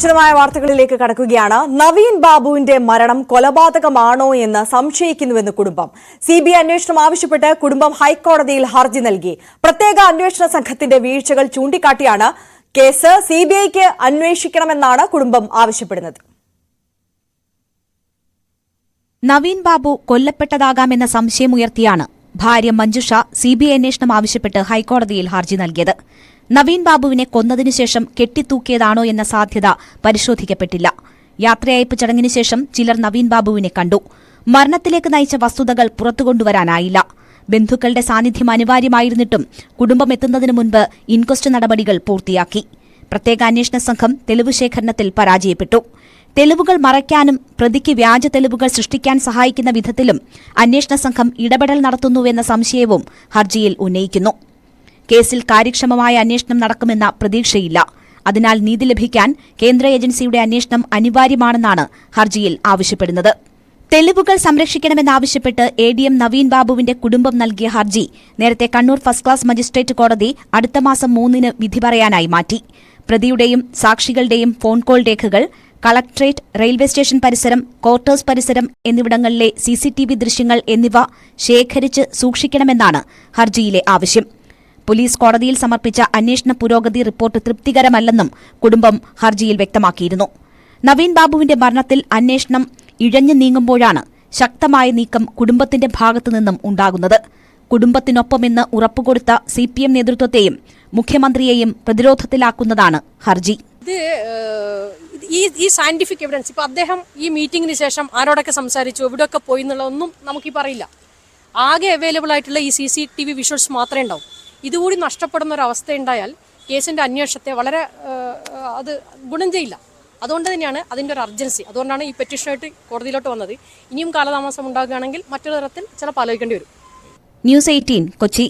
വിശദമായ വാർത്തകളിലേക്ക് കടക്കുകയാണ്. നവീൻ ബാബുവിന്റെ മരണം കൊലപാതകമാണോ എന്ന് സംശയിക്കുന്നുവെന്ന് കുടുംബം. സി ബി ഐ അന്വേഷണം ആവശ്യപ്പെട്ട് കുടുംബം ഹൈക്കോടതിയിൽ ഹർജി നൽകി. പ്രത്യേക അന്വേഷണ സംഘത്തിന്റെ വീഴ്ചകൾ ചൂണ്ടിക്കാട്ടിയാണ് കേസ് സി ബി ഐക്ക് അന്വേഷിക്കണമെന്നാണ് കുടുംബം ആവശ്യപ്പെടുന്നത്. നവീൻ ബാബു കൊല്ലപ്പെട്ടതാകാമെന്ന സംശയമുയർത്തിയാണ് ഭാര്യ മഞ്ജുഷ സി ബി ഐ അന്വേഷണം ആവശ്യപ്പെട്ട് ഹൈക്കോടതിയിൽ ഹർജി നൽകിയത്. നവീൻ ബാബുവിനെ കൊന്നതിനുശേഷം കെട്ടിത്തൂക്കിയതാണോ എന്ന സാധ്യത പരിശോധിക്കപ്പെട്ടില്ല. യാത്രയയപ്പ് ചടങ്ങിന് ശേഷം ചിലർ നവീൻ ബാബുവിനെ കണ്ടു. മരണത്തിലേക്ക് നയിച്ച വസ്തുതകൾ പുറത്തുകൊണ്ടുവരാനായില്ല. ബന്ധുക്കളുടെ സാന്നിധ്യം അനിവാര്യമായിരുന്നിട്ടും കുടുംബം എത്തുന്നതിനു മുൻപ് ഇൻക്വസ്റ്റ് നടപടികൾ പൂർത്തിയാക്കി. പ്രത്യേക അന്വേഷണ സംഘം തെളിവ് ശേഖരണത്തിൽ പരാജയപ്പെട്ടു. തെളിവുകൾ മറയ്ക്കാനും പ്രതിക്ക് വ്യാജ തെളിവുകൾ സൃഷ്ടിക്കാൻ സഹായിക്കുന്ന വിധത്തിലും അന്വേഷണ സംഘം ഇടപെടൽ നടത്തുന്നുവെന്ന സംശയവും ഹർജിയിൽ ഉന്നയിക്കുന്നു. കേസിൽ കാര്യക്ഷമമായ അന്വേഷണം നടക്കുമെന്ന പ്രതീക്ഷയില്ല. അതിനാൽ നീതി ലഭിക്കാൻ കേന്ദ്ര ഏജൻസിയുടെ അന്വേഷണം അനിവാര്യമാണെന്നാണ് ഹർജിയിൽ ആവശ്യപ്പെടുന്നത്. തെളിവുകൾ സംരക്ഷിക്കണമെന്നാവശ്യപ്പെട്ട് എ ഡി എം നവീൻ ബാബുവിന്റെ കുടുംബം നൽകിയ ഹർജി നേരത്തെ കണ്ണൂർ ഫസ്റ്റ് ക്ലാസ് മജിസ്ട്രേറ്റ് കോടതി അടുത്ത മാസം മൂന്നിന് വിധി പറയാനായി മാറ്റി. പ്രതിയുടെയും സാക്ഷികളുടെയും ഫോൺ കോൾ രേഖകൾ കളക്ട്രേറ്റ് റെയിൽവേ സ്റ്റേഷൻ പരിസരം ക്വാർട്ടേഴ്സ് പരിസരം എന്നിവിടങ്ങളിലെ സിസിടിവി ദൃശ്യങ്ങൾ എന്നിവ ശേഖരിച്ച് സൂക്ഷിക്കണമെന്നാണ് ഹർജിയിലെ ആവശ്യം. പോലീസ് കോടതിയിൽ സമർപ്പിച്ച അന്വേഷണ പുരോഗതി റിപ്പോർട്ട് തൃപ്തികരമല്ലെന്നും കുടുംബം ഹർജിയിൽ വ്യക്തമാക്കിയിരുന്നു. നവീൻ ബാബുവിന്റെ മരണത്തിൽ അന്വേഷണം ഇഴഞ്ഞു നീങ്ങുമ്പോഴാണ് ശക്തമായ നീക്കം കുടുംബത്തിന്റെ ഭാഗത്തുനിന്നും ഉണ്ടാകുന്നത്. കുടുംബത്തിനൊപ്പമെന്ന് ഉറപ്പുകൊടുത്ത സി പി എം നേതൃത്വത്തെയും മുഖ്യമന്ത്രിയെയും പ്രതിരോധത്തിലാക്കുന്നതാണ് ഹർജി. ഇത് ഈ ഈ സയന്റിഫിക് എവിഡൻസ് ഇപ്പൊ അദ്ദേഹം ഈ മീറ്റിംഗിന് ശേഷം ആരോടൊക്കെ സംസാരിച്ചു എവിടെയൊക്കെ പോയി എന്നുള്ളതൊന്നും നമുക്ക് പറയില്ല. ആകെ അവൈലബിൾ ആയിട്ടുള്ള ഈ C C T V visuals മാത്രമേ ഉണ്ടാവും. ഇതുകൂടി നഷ്ടപ്പെടുന്ന ഒരു അവസ്ഥ ഉണ്ടായാൽ കേസിന്റെ അന്വേഷണത്തെ വളരെ അത് ഗുണം ചെയ്യില്ല. അതുകൊണ്ട് തന്നെയാണ് അതിന്റെ ഒരു അർജൻസി അതുകൊണ്ടാണ് ഈ പെറ്റീഷനായിട്ട് കോടതിയിലോട്ട് വന്നത്. ഇനിയും കാലതാമസം ഉണ്ടാകുകയാണെങ്കിൽ മറ്റൊരു തരത്തിൽ ചിലപ്പോൾ ആലോചിക്കേണ്ടി വരും. News eighteen Kochi.